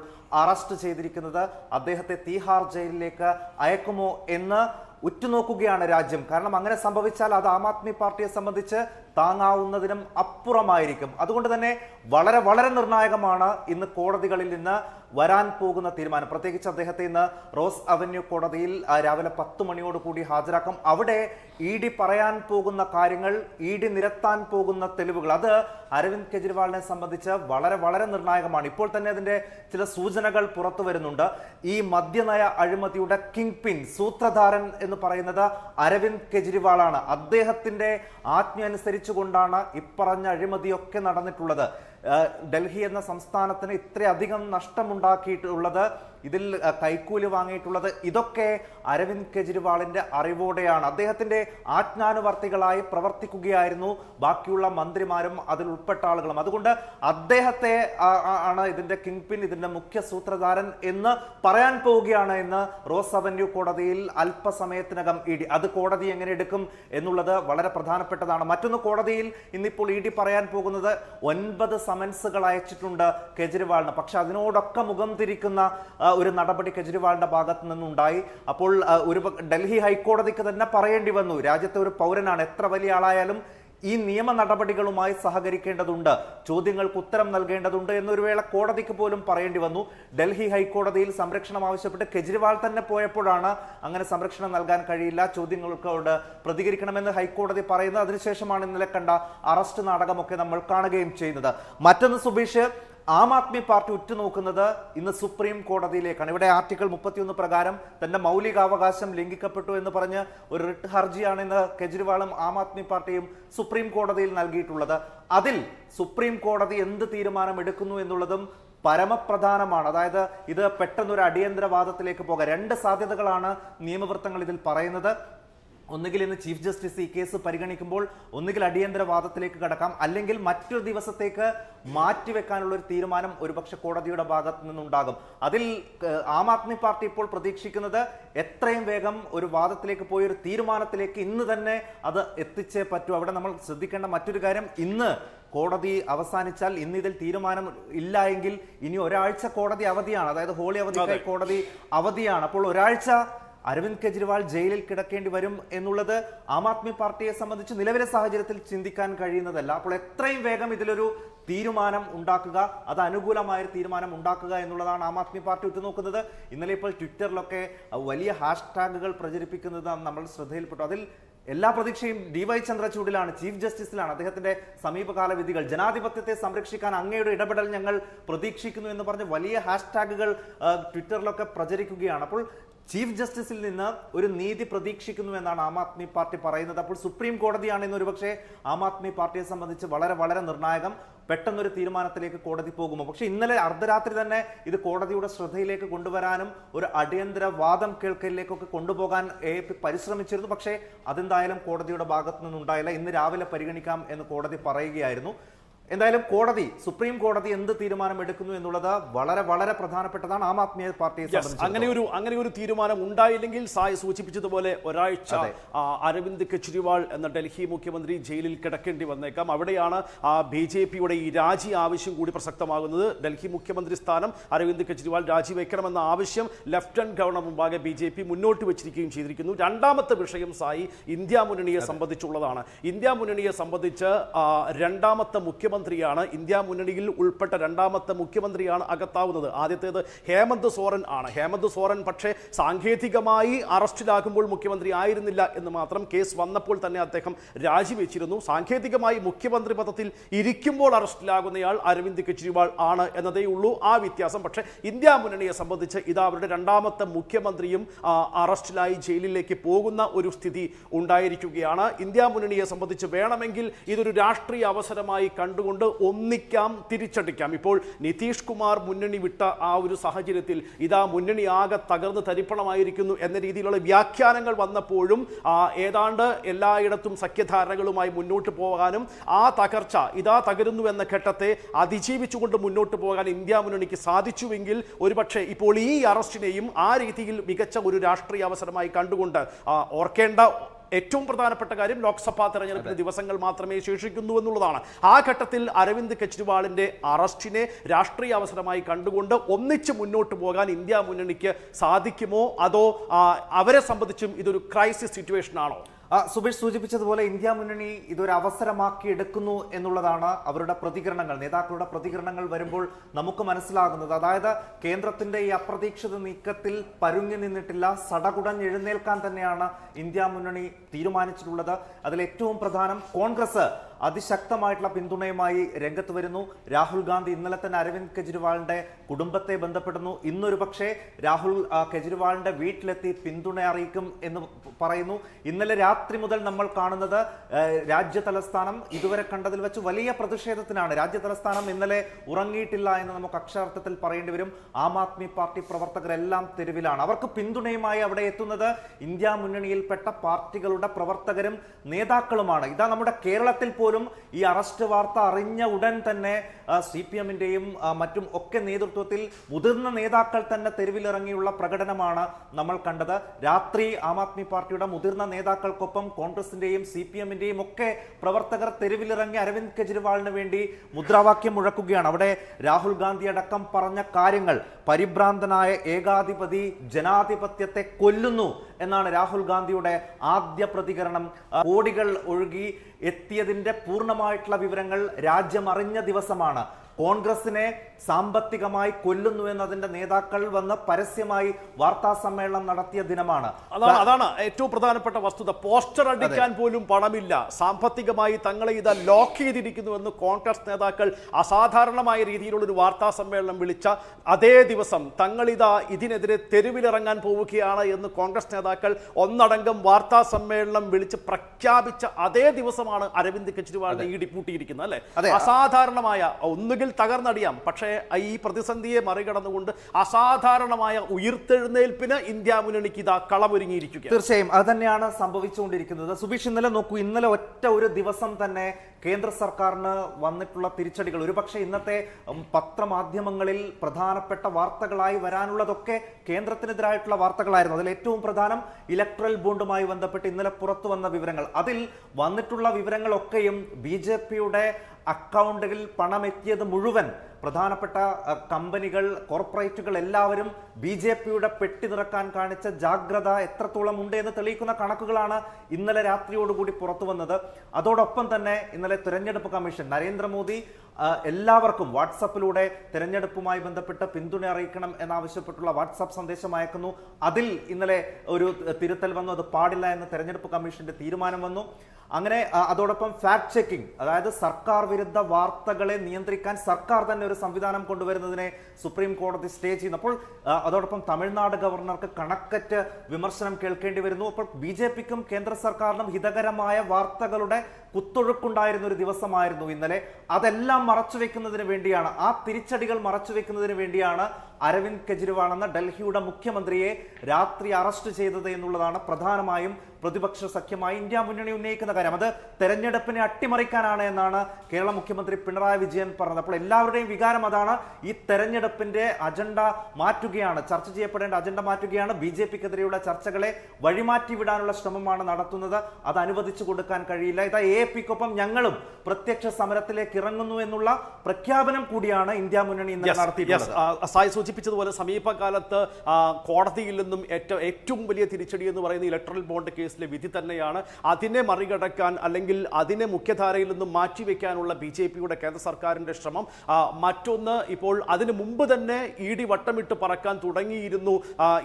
അറസ്റ്റ് ചെയ്തിരിക്കുന്നത്. അദ്ദേഹത്തെ തീഹാർ ജയിലിലേക്ക് അയക്കുമോ എന്ന് ഉറ്റുനോക്കുകയാണ് രാജ്യം. കാരണം അങ്ങനെ സംഭവിച്ചാൽ അത് ആം ആദ്മി പാർട്ടിയെ സംബന്ധിച്ച് താങ്ങാവുന്നതിനും അപ്പുറമായിരിക്കും. അതുകൊണ്ട് തന്നെ വളരെ വളരെ നിർണായകമാണ് ഇന്ന് കോടതികളിൽ നിന്ന് വരാൻ പോകുന്ന തീരുമാനം. പ്രത്യേകിച്ച് അദ്ദേഹത്തെ ഇന്ന് റോസ് അവന്യൂ കോടതിയിൽ രാവിലെ പത്ത് മണിയോട് കൂടി ഹാജരാക്കും. അവിടെ ഇ ഡി പറയാൻ പോകുന്ന കാര്യങ്ങൾ ഇ ഡി നിരത്താൻ പോകുന്ന തെളിവുകൾ അത് അരവിന്ദ് കെജ്രിവാളിനെ സംബന്ധിച്ച് വളരെ വളരെ നിർണായകമാണ്. ഇപ്പോൾ തന്നെ അതിന്റെ ചില സൂചനകൾ പുറത്തു വരുന്നുണ്ട്. ഈ മദ്യനയ അഴിമതിയുടെ കിങ് പിൻ സൂത്രധാരൻ എന്ന് പറയുന്നത് അരവിന്ദ് കെജ്രിവാളാണ്. അദ്ദേഹത്തിന്റെ ആജ്ഞ അനുസരിച്ചുകൊണ്ടാണ് ഇപ്പറഞ്ഞ അഴിമതിയൊക്കെ നടന്നിട്ടുള്ളത്. ഡൽഹി എന്ന സംസ്ഥാനത്തിന് ഇത്രയധികം നഷ്ടമുണ്ടാക്കിയിട്ടുള്ളത് ഇതിൽ കൈക്കൂലി വാങ്ങിയിട്ടുള്ളത് ഇതൊക്കെ അരവിന്ദ് കെജ്രിവാളിന്റെ അറിവോടെയാണ്. അദ്ദേഹത്തിന്റെ ആജ്ഞാനുവർത്തികളായി പ്രവർത്തിക്കുകയായിരുന്നു ബാക്കിയുള്ള മന്ത്രിമാരും അതിൽ ഉൾപ്പെട്ട ആളുകളും. അതുകൊണ്ട് അദ്ദേഹത്തെ ആണ് ഇതിന്റെ കിങ് പിൻ ഇതിന്റെ മുഖ്യ സൂത്രധാരൻ എന്ന് പറയാൻ പോവുകയാണ് എന്ന് റോസ് അവന്യൂ കോടതിയിൽ അല്പസമയത്തിനകം ഇ ഡി. അത് കോടതി എങ്ങനെ എടുക്കും എന്നുള്ളത് വളരെ പ്രധാനപ്പെട്ടതാണ്. മറ്റൊന്ന് കോടതിയിൽ ഇന്നിപ്പോൾ ഇ ഡി പറയാൻ പോകുന്നത് ഒൻപത് സമൻസുകൾ അയച്ചിട്ടുണ്ട് കെജ്രിവാളിന്. പക്ഷെ അതിനോടൊക്കെ മുഖം തിരിക്കുന്ന ഒരു നടപടി കെജ്രിവാളിന്റെ ഭാഗത്ത് നിന്നുണ്ടായി. അപ്പോൾ ഒരു ഡൽഹി ഹൈക്കോടതിക്ക് തന്നെ പറയേണ്ടി വന്നു. രാജ്യത്തെ ഒരു പൗരനാണ്. എത്ര വലിയ ആളായാലും ഈ നിയമ നടപടികളുമായി സഹകരിക്കേണ്ടതുണ്ട്. ചോദ്യങ്ങൾക്ക് ഉത്തരം നൽകേണ്ടതുണ്ട് എന്നൊരു വേള കോടതിക്ക് പോലും പറയേണ്ടി വന്നു. ഡൽഹി ഹൈക്കോടതിയിൽ സംരക്ഷണം ആവശ്യപ്പെട്ട് കെജ്രിവാൾ തന്നെ പോയപ്പോഴാണ് അങ്ങനെ സംരക്ഷണം നൽകാൻ കഴിയില്ല. ചോദ്യങ്ങൾക്കോട് പ്രതികരിക്കണമെന്ന് ഹൈക്കോടതി പറയുന്നത്. അതിനുശേഷമാണ് ഇന്നലെ കണ്ട അറസ്റ്റ് നാടകമൊക്കെ നമ്മൾ കാണുകയും ചെയ്യുന്നത്. മറ്റൊന്ന് സുബീഷ് ആം ആദ്മി പാർട്ടി ഉറ്റുനോക്കുന്നത് ഇന്ന് സുപ്രീം കോടതിയിലേക്കാണ്. ഇവിടെ ആർട്ടിക്കിൾ മുപ്പത്തിയൊന്ന് പ്രകാരം തന്റെ മൗലികാവകാശം ലംഘിക്കപ്പെട്ടു എന്ന് പറഞ്ഞ് ഒരു റിട്ട് ഹർജിയാണ് ഇന്ന് കെജ്രിവാളും ആം ആദ്മി പാർട്ടിയും സുപ്രീം കോടതിയിൽ നൽകിയിട്ടുള്ളത്. അതിൽ സുപ്രീം കോടതി എന്ത് തീരുമാനം എടുക്കുന്നു എന്നുള്ളതും പരമപ്രധാനമാണ്. അതായത് ഇത് പെട്ടെന്നൊരു അടിയന്തരവാദത്തിലേക്ക് പോകാം രണ്ട് സാധ്യതകളാണ് നിയമവൃത്തങ്ങൾ ഇതിൽ പറയുന്നത്. ഒന്നുകിൽ ഇന്ന് ചീഫ് ജസ്റ്റിസ് ഈ കേസ് പരിഗണിക്കുമ്പോൾ ഒന്നുകിൽ അടിയന്തര വാദത്തിലേക്ക് കടക്കാം. അല്ലെങ്കിൽ മറ്റൊരു ദിവസത്തേക്ക് മാറ്റിവെക്കാനുള്ള ഒരു തീരുമാനം ഒരുപക്ഷെ കോടതിയുടെ ഭാഗത്ത് നിന്നുണ്ടാകും. അതിൽ ആം ആദ്മി പാർട്ടി ഇപ്പോൾ പ്രതീക്ഷിക്കുന്നത് എത്രയും വേഗം ഒരു വാദത്തിലേക്ക് പോയി ഒരു തീരുമാനത്തിലേക്ക് ഇന്ന് തന്നെ അത് എത്തിച്ചേ പറ്റൂ. അവിടെ നമ്മൾ ശ്രദ്ധിക്കേണ്ട മറ്റൊരു കാര്യം ഇന്ന് കോടതി അവസാനിച്ചാൽ ഇന്ന് ഇതിൽ തീരുമാനം ഇല്ല എങ്കിൽ ഇനി ഒരാഴ്ച കോടതി അവധിയാണ്. അതായത് ഹോളി അവധിക്കായി കോടതി അവധിയാണ്. അപ്പോൾ ഒരാഴ്ച അരവിന്ദ് കെജ്രിവാൾ ജയിലിൽ കിടക്കേണ്ടി വരും എന്നുള്ളത് ആം ആദ്മി പാർട്ടിയെ സംബന്ധിച്ച് നിലവിലെ സാഹചര്യത്തിൽ ചിന്തിക്കാൻ കഴിയുന്നതല്ല. അപ്പോൾ എത്രയും വേഗം ഇതിലൊരു തീരുമാനം ഉണ്ടാക്കുക അത് അനുകൂലമായ തീരുമാനം ഉണ്ടാക്കുക എന്നുള്ളതാണ് ആം ആദ്മി പാർട്ടി ഉറ്റുനോക്കുന്നത്. ഇന്നലെ ഇപ്പോൾ ട്വിറ്ററിലൊക്കെ വലിയ ഹാഷ്ടാഗുകൾ പ്രചരിപ്പിക്കുന്നത് നമ്മൾ ശ്രദ്ധയിൽപ്പെട്ടു. അതിൽ എല്ലാ പ്രതീക്ഷയും ഡി വൈ ചന്ദ്രചൂഡിലാണ് ചീഫ് ജസ്റ്റിസിലാണ്. അദ്ദേഹത്തിന്റെ സമീപകാല വിധികൾ ജനാധിപത്യത്തെ സംരക്ഷിക്കാൻ അങ്ങയുടെ ഇടപെടൽ ഞങ്ങൾ പ്രതീക്ഷിക്കുന്നു എന്ന് പറഞ്ഞ് വലിയ ഹാഷ്ടാഗുകൾ ട്വിറ്ററിലൊക്കെ പ്രചരിക്കുകയാണ്. അപ്പോൾ ചീഫ് ജസ്റ്റിസിൽ നിന്ന് ഒരു നീതി പ്രതീക്ഷിക്കുന്നു എന്നാണ് ആം ആദ്മി പാർട്ടി പറയുന്നത്. അപ്പോൾ സുപ്രീം കോടതിയാണ് ഇന്ന് ഒരുപക്ഷെ ആം ആദ്മി പാർട്ടിയെ സംബന്ധിച്ച് വളരെ വളരെ നിർണായകം പെട്ടെന്നൊരു തീരുമാനത്തിലേക്ക് കോടതി പോകുമോ? പക്ഷെ ഇന്നലെ അർദ്ധരാത്രി തന്നെ ഇത് കോടതിയുടെ ശ്രദ്ധയിലേക്ക് കൊണ്ടുവരാനും ഒരു അടിയന്തര വാദം കേൾക്കലിലേക്കൊക്കെ കൊണ്ടുപോകാൻ എ പി പരിശ്രമിച്ചിരുന്നു. പക്ഷേ അതെന്തായാലും കോടതിയുടെ ഭാഗത്തു നിന്നുണ്ടായില്ല ഇന്ന് രാവിലെ പരിഗണിക്കാം എന്ന് കോടതി പറയുകയായിരുന്നു. എന്തായാലും കോടതി സുപ്രീം കോടതി എന്ത് തീരുമാനം എടുക്കുന്നു എന്നുള്ളത് വളരെ വളരെ പ്രധാനപ്പെട്ടതാണ് ആം ആദ്മി പാർട്ടി അങ്ങനെ ഒരു അങ്ങനെ ഒരു തീരുമാനം ഉണ്ടായില്ലെങ്കിൽ സായി സൂചിപ്പിച്ചതുപോലെ ഒരാഴ്ച അരവിന്ദ് കെജ്രിവാൾ എന്ന ഡൽഹി മുഖ്യമന്ത്രി ജയിലിൽ കിടക്കേണ്ടി വന്നേക്കാം. അവിടെയാണ് ബി ജെ പിയുടെ ഈ രാജി ആവശ്യം കൂടി പ്രസക്തമാകുന്നത്. ഡൽഹി മുഖ്യമന്ത്രി സ്ഥാനം അരവിന്ദ് കെജ്രിവാൾ രാജിവെക്കണമെന്ന ആവശ്യം ലഫ്റ്റനന്റ് ഗവർണർ മുമ്പാകെ ബി ജെ പി മുന്നോട്ട് വെച്ചിരിക്കുകയും ചെയ്തിരിക്കുന്നു. രണ്ടാമത്തെ വിഷയം സായി ഇന്ത്യ മുന്നണിയെ സംബന്ധിച്ചുള്ളതാണ്. ഇന്ത്യ മുന്നണിയെ സംബന്ധിച്ച് രണ്ടാമത്തെ രണ്ടാമത്തെ മുഖ്യമന്ത്രിയാണ്. ഇന്ത്യ മുന്നണിയിൽ ഉൾപ്പെട്ട രണ്ടാമത്തെ മുഖ്യമന്ത്രിയാണ് അകത്താവുന്നത്. ആദ്യത്തേത് ഹേമന്ത് സോറൻ ആണ്. ഹേമന്ത് സോറൻ പക്ഷേ സാങ്കേതികമായി അറസ്റ്റിലാകുമ്പോൾ മുഖ്യമന്ത്രി ആയിരുന്നില്ല എന്ന് മാത്രം കേസ് വന്നപ്പോൾ തന്നെ അദ്ദേഹം രാജിവെച്ചിരുന്നു. സാങ്കേതികമായി മുഖ്യമന്ത്രി പദത്തിൽ ഇരിക്കുമ്പോൾ അറസ്റ്റിലാകുന്നയാൾ അരവിന്ദ് കെജ്രിവാൾ ആണ് എന്നതേ ഉള്ളൂ. ആ വ്യത്യാസം. പക്ഷേ ഇന്ത്യ മുന്നണിയെ സംബന്ധിച്ച് ഇത് അവരുടെ രണ്ടാമത്തെ മുഖ്യമന്ത്രിയും അറസ്റ്റിലായി ജയിലിലേക്ക് പോകുന്ന ഒരു സ്ഥിതി ഉണ്ടായിരിക്കുകയാണ്. ഇന്ത്യ മുന്നണിയെ സംബന്ധിച്ച് വേണമെങ്കിൽ ഇതൊരു രാഷ്ട്രീയ അവസരമായി കണ്ടുകൊണ്ട് പറഞ്ഞുകൊണ്ട് ഒന്നിക്കാം തിരിച്ചടിക്കാം. ഇപ്പോൾ നിതീഷ് കുമാർ മുന്നണി വിട്ട ആ ഒരു സാഹചര്യത്തിൽ ഇതാ മുന്നണി ആകെ തകർന്ന് തരിപ്പണമായിരിക്കുന്നു എന്ന രീതിയിലുള്ള വ്യാഖ്യാനങ്ങൾ വന്നപ്പോഴും ആ, ഏതാണ്ട് എല്ലായിടത്തും സഖ്യധാരണകളുമായി മുന്നോട്ട് പോകാനും ആ തകർച്ച ഇതാ തകരുന്നു എന്ന ഘട്ടത്തെ അതിജീവിച്ചുകൊണ്ട് മുന്നോട്ട് പോകാൻ ഇന്ത്യ മുന്നണിക്ക് സാധിച്ചുവെങ്കിൽ ഒരുപക്ഷെ ഇപ്പോൾ ഈ അറസ്റ്റിനെയും ആ രീതിയിൽ മികച്ച ഒരു രാഷ്ട്രീയ അവസരമായി കണ്ടുകൊണ്ട് ഓർക്കേണ്ട ഏറ്റവും പ്രധാനപ്പെട്ട കാര്യം ലോക്സഭാ തെരഞ്ഞെടുപ്പിന് ദിവസങ്ങൾ മാത്രമേ ശേഷിക്കുന്നു എന്നുള്ളതാണ്. ആ ഘട്ടത്തിൽ അരവിന്ദ് കെജ്രിവാളിന്റെ അറസ്റ്റിനെ രാഷ്ട്രീയ അവസരമായി കണ്ടുകൊണ്ട് ഒന്നിച്ച് മുന്നോട്ട് പോകാൻ ഇന്ത്യ മുന്നണിക്ക് സാധിക്കുമോ? അതോ അവരെ സംബന്ധിച്ചും ഇതൊരു ക്രൈസിസ് സിറ്റുവേഷൻ ആണോ? സുബേഷ് സൂചിപ്പിച്ചതുപോലെ ഇന്ത്യ മുന്നണി ഇതൊരു അവസരമാക്കി എടുക്കുന്നു എന്നുള്ളതാണ് അവരുടെ പ്രതികരണങ്ങൾ. നേതാക്കളുടെ പ്രതികരണങ്ങൾ വരുമ്പോൾ നമുക്ക് മനസ്സിലാകുന്നത്. അതായത് കേന്ദ്രത്തിന്റെ ഈ അപ്രതീക്ഷിത നീക്കത്തിൽ പരുങ്ങി നിന്നിട്ടില്ല. സടകുടൻ എഴുന്നേൽക്കാൻ തന്നെയാണ് ഇന്ത്യ മുന്നണി തീരുമാനിച്ചിട്ടുള്ളത്. അതിൽ ഏറ്റവും പ്രധാനം കോൺഗ്രസ് അതിശക്തമായിട്ടുള്ള പിന്തുണയുമായി രംഗത്ത് വരുന്നു. രാഹുൽ ഗാന്ധി ഇന്നലെ തന്നെ അരവിന്ദ് കെജ്രിവാളിന്റെ കുടുംബത്തെ ബന്ധപ്പെടുന്നു. ഇന്നൊരു പക്ഷേ രാഹുൽ കെജ്രിവാളിന്റെ വീട്ടിലെത്തി പിന്തുണ അറിയിക്കും എന്ന് പറയുന്നു. ഇന്നലെ രാത്രി മുതൽ നമ്മൾ കാണുന്നത് രാജ്യ തലസ്ഥാനം ഇതുവരെ കണ്ടതിൽ വെച്ച് വലിയ പ്രതിഷേധത്തിനാണ്. രാജ്യ തലസ്ഥാനം ഇന്നലെ ഉറങ്ങിയിട്ടില്ല എന്ന് നമുക്ക് അക്ഷരാർത്ഥത്തിൽ പറയേണ്ടി വരും. ആം ആദ്മി പാർട്ടി പ്രവർത്തകരെല്ലാം തെരുവിലാണ്. അവർക്ക് പിന്തുണയുമായി അവിടെ എത്തുന്നത് ഇന്ത്യ മുന്നണിയിൽപ്പെട്ട പാർട്ടികളുടെ പ്രവർത്തകരും നേതാക്കളുമാണ്. ഇതാ നമ്മുടെ കേരളത്തിൽ പോലും ഈ അറസ്റ്റ് വാർത്ത അറിഞ്ഞ ഉടൻ തന്നെ സി പി എമ്മിന്റെയും മറ്റും ഒക്കെ നേതൃത്വത്തിൽ മുതിർന്ന നേതാക്കൾ തന്നെ തെരുവിലിറങ്ങിയുള്ള പ്രകടനമാണ് നമ്മൾ കണ്ടത്. രാത്രി ആം ആദ്മി പാർട്ടിയുടെ മുതിർന്ന നേതാക്കൾക്കൊപ്പം കോൺഗ്രസിന്റെയും സി പി എമ്മിന്റെയും ഒക്കെ പ്രവർത്തകർ തെരുവിലിറങ്ങി അരവിന്ദ് കെജ്രിവാളിന് വേണ്ടി മുദ്രാവാക്യം മുഴക്കുകയാണ്. അവിടെ രാഹുൽ ഗാന്ധി അടക്കം പറഞ്ഞ കാര്യങ്ങൾ. പരിഭ്രാന്തനായ ഏകാധിപതി ജനാധിപത്യത്തെ കൊല്ലുന്നു എന്നാണ് രാഹുൽ ഗാന്ധിയുടെ ആദ്യ പ്രതികരണം. കോടികൾ ഒഴുകി എത്തിയതിന്റെ പൂർണമായിട്ടുള്ള വിവരങ്ങൾ രാജ്യം അറിഞ്ഞ ദിവസമാണ്. കോൺഗ്രസിനെ സാമ്പത്തികമായി കൊല്ലുന്നു എന്നതിന്റെ നേതാക്കൾ വന്ന് പരസ്യമായി വാർത്താ സമ്മേളനം നടത്തിയ ദിനമാണ്. അതാണ് അതാണ് ഏറ്റവും പ്രധാനപ്പെട്ട വസ്തുത. പോസ്റ്റർ അടിക്കാൻ പോലും പണമില്ല. സാമ്പത്തികമായി തങ്ങളെ ഇത് ലോക്ക് ചെയ്തിരിക്കുന്നു എന്ന് കോൺഗ്രസ് നേതാക്കൾ അസാധാരണമായ രീതിയിലുള്ള ഒരു വാർത്താ സമ്മേളനം വിളിച്ച അതേ ദിവസം തങ്ങളിതാ ഇതിനെതിരെ തെരുവിലിറങ്ങാൻ പോവുകയാണ് എന്ന് കോൺഗ്രസ് നേതാക്കൾ ഒന്നടങ്കം വാർത്താ സമ്മേളനം വിളിച്ച് പ്രഖ്യാപിച്ച അതേ ദിവസമാണ് അരവിന്ദ് കെജ്രിവാളിനെ ഇ പൂട്ടിയിരിക്കുന്നത് അല്ലെ? അസാധാരണമായ ഒന്നുകിൽ തകർന്നടിയാം. പക്ഷേ ഈ പ്രതിസന്ധിയെ മറികടന്നുകൊണ്ട് അസാധാരണമായ ഉയർത്തെഴുന്നേൽപ്പിന് ഇന്ത്യ മുന്നണിക്ക് ഇതാ കളമൊരുങ്ങിയിരിക്കുക തീർച്ചയായും അത് തന്നെയാണ് സംഭവിച്ചുകൊണ്ടിരിക്കുന്നത്. സുബീഷ് ഇന്നലെ നോക്കൂ ഇന്നലെ ഒറ്റ ഒരു ദിവസം തന്നെ കേന്ദ്ര സർക്കാരിന് വന്നിട്ടുള്ള തിരിച്ചടികൾ. ഒരുപക്ഷെ ഇന്നത്തെ പത്രമാധ്യമങ്ങളിൽ പ്രധാനപ്പെട്ട വാർത്തകളായി വരാനുള്ളതൊക്കെ കേന്ദ്രത്തിനെതിരായിട്ടുള്ള വാർത്തകളായിരുന്നു. അതിൽ ഏറ്റവും പ്രധാനം ഇലക്ട്രൽ ബോണ്ടുമായി ബന്ധപ്പെട്ട് ഇന്നലെ പുറത്തു വന്ന വിവരങ്ങൾ. അതിൽ വന്നിട്ടുള്ള വിവരങ്ങളൊക്കെയും ബി ജെ പിയുടെ അക്കൗണ്ടുകളിൽ പണമെത്തിയത് മുഴുവൻ പ്രധാനപ്പെട്ട കമ്പനികൾ കോർപ്പറേറ്റുകൾ എല്ലാവരും ബി ജെ പിയുടെ പെട്ടി നിറക്കാൻ കാണിച്ച ജാഗ്രത എത്രത്തോളം ഉണ്ട് എന്ന് തെളിയിക്കുന്ന കണക്കുകളാണ് ഇന്നലെ രാത്രിയോടുകൂടി പുറത്തു വന്നത്. അതോടൊപ്പം തന്നെ ഇന്നലെ തെരഞ്ഞെടുപ്പ് കമ്മീഷൻ നരേന്ദ്രമോദി എല്ലാവർക്കും വാട്സപ്പിലൂടെ തെരഞ്ഞെടുപ്പുമായി ബന്ധപ്പെട്ട് പിന്തുണ അറിയിക്കണം എന്നാവശ്യപ്പെട്ടുള്ള വാട്സപ്പ് സന്ദേശം അയക്കുന്നു. അതിൽ ഇന്നലെ ഒരു തിരുത്തൽ വന്നു. അത് പാടില്ല എന്ന് തെരഞ്ഞെടുപ്പ് കമ്മീഷന്റെ തീരുമാനം വന്നു. അങ്ങനെ അതോടൊപ്പം ഫാക്ട് ചെക്കിംഗ് അതായത് സർക്കാർ വിരുദ്ധ വാർത്തകളെ നിയന്ത്രിക്കാൻ സർക്കാർ തന്നെ ഒരു സംവിധാനം കൊണ്ടുവരുന്നതിനെ സുപ്രീം കോടതി സ്റ്റേ ചെയ്യുന്നപ്പോൾ അതോടൊപ്പം തമിഴ്നാട് ഗവർണർക്ക് കണക്കറ്റ് വിമർശനം കേൾക്കേണ്ടി വരുന്നു. അപ്പോൾ ബി ജെ പിക്കും കേന്ദ്ര സർക്കാരിനും ഹിതകരമായ വാർത്തകളുടെ കുത്തൊഴുക്കുണ്ടായിരുന്ന ഒരു ദിവസമായിരുന്നു ഇന്നലെ. അതെല്ലാം മറച്ചു വെക്കുന്നതിന് വേണ്ടിയാണ് ആ തിരിച്ചടികൾ മറച്ചു വെക്കുന്നതിന് വേണ്ടിയാണ് അരവിന്ദ് കെജ്രിവാൾ എന്ന ഡൽഹിയുടെ മുഖ്യമന്ത്രിയെ രാത്രി അറസ്റ്റ് ചെയ്തത് എന്നുള്ളതാണ് പ്രധാനമായും പ്രതിപക്ഷ സഖ്യമായി ഇന്ത്യ മുന്നണി ഉന്നയിക്കുന്ന കാര്യം. അത് തെരഞ്ഞെടുപ്പിനെ അട്ടിമറിക്കാനാണ് എന്നാണ് കേരള മുഖ്യമന്ത്രി പിണറായി വിജയൻ പറഞ്ഞത്. അപ്പോൾ എല്ലാവരുടെയും വികാരം അതാണ് ഈ തെരഞ്ഞെടുപ്പിന്റെ അജണ്ട മാറ്റുകയാണ്. ചർച്ച ചെയ്യപ്പെടേണ്ട അജണ്ട മാറ്റുകയാണ്. ബി ജെ പിക്കെതിരെയുള്ള ചർച്ചകളെ വഴിമാറ്റി വിടാനുള്ള ശ്രമമാണ് നടത്തുന്നത്. അത് അനുവദിച്ചു കൊടുക്കാൻ കഴിയില്ല. ഇതാ എ പിക്കൊപ്പം ഞങ്ങളും പ്രത്യക്ഷ സമരത്തിലേക്ക് ഇറങ്ങുന്നു എന്നുള്ള പ്രഖ്യാപനം കൂടിയാണ് ഇന്ത്യ മുന്നണി yes. നടത്തിയിട്ടുള്ളത്. സൂചിപ്പിച്ചതുപോലെ സമീപകാലത്ത് കോടതിയിൽ നിന്നും ഏറ്റവും ഏറ്റവും വലിയ തിരിച്ചടി എന്ന് പറയുന്ന ഇലക്ട്രൽ ബോണ്ട് കേസിലെ വിധി തന്നെയാണ്. അതിനെ മറികടക്കാൻ അല്ലെങ്കിൽ അതിനെ മുഖ്യധാരയിൽ നിന്നും മാറ്റിവെക്കാനുള്ള ബി ജെ പിയുടെ കേന്ദ്ര സർക്കാരിന്റെ ശ്രമം മറ്റൊന്ന് ഇപ്പോൾ അതിനു മുമ്പ് തന്നെ ഇ ഡി വട്ടമിട്ട് പറക്കാൻ തുടങ്ങിയിരുന്നു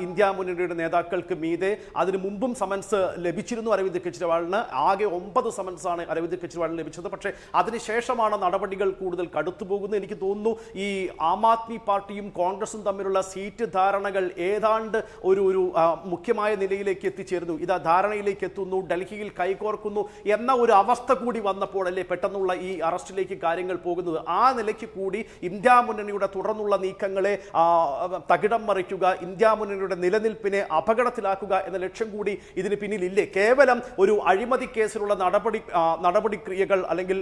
ഇന്ത്യ മുന്നണിയുടെ നേതാക്കൾക്ക് മീതെ. അതിനു മുമ്പും സമൻസ് ലഭിച്ചിരുന്നു അരവിന്ദ് കെജ്രിവാളിന്. ആകെ ഒമ്പത് സമൻസാണ് അരവിന്ദ് കെജ്രിവാളിന് ലഭിച്ചത്. പക്ഷേ അതിനുശേഷമാണ് നടപടികൾ കൂടുതൽ കടുത്തുപോകുന്നത്. എനിക്ക് തോന്നുന്നു ഈ ആം ആദ്മി പാർട്ടിയും കോൺഗ്രസും തമ്മിലുള്ള സീറ്റ് ധാരണകൾ ഏതാണ്ട് ഒരു ഒരു മുഖ്യമായ നിലയിലേക്ക് എത്തിച്ചേരുന്നു. ഇത് ധാരണയിലേക്ക് എത്തുന്നു ഡൽഹിയിൽ കൈകോർക്കുന്നു എന്ന ഒരു അവസ്ഥ കൂടി വന്നപ്പോഴല്ലേ പെട്ടെന്നുള്ള ഈ അറസ്റ്റിലേക്ക് കാര്യങ്ങൾ പോകുന്നത്. ആ നിലയ്ക്ക് കൂടി ഇന്ത്യ മുന്നണിയുടെ തുടർന്നുള്ള നീക്കങ്ങളെ തകിടം മറിക്കുക ഇന്ത്യ മുന്നണിയുടെ നിലനിൽപ്പിനെ അപകടത്തിലാക്കുക എന്ന ലക്ഷ്യം കൂടി ഇതിന് പിന്നിലില്ലേ? കേവലം ഒരു അഴിമതി കേസിലുള്ള നടപടി നടപടിക്രിയകൾ അല്ലെങ്കിൽ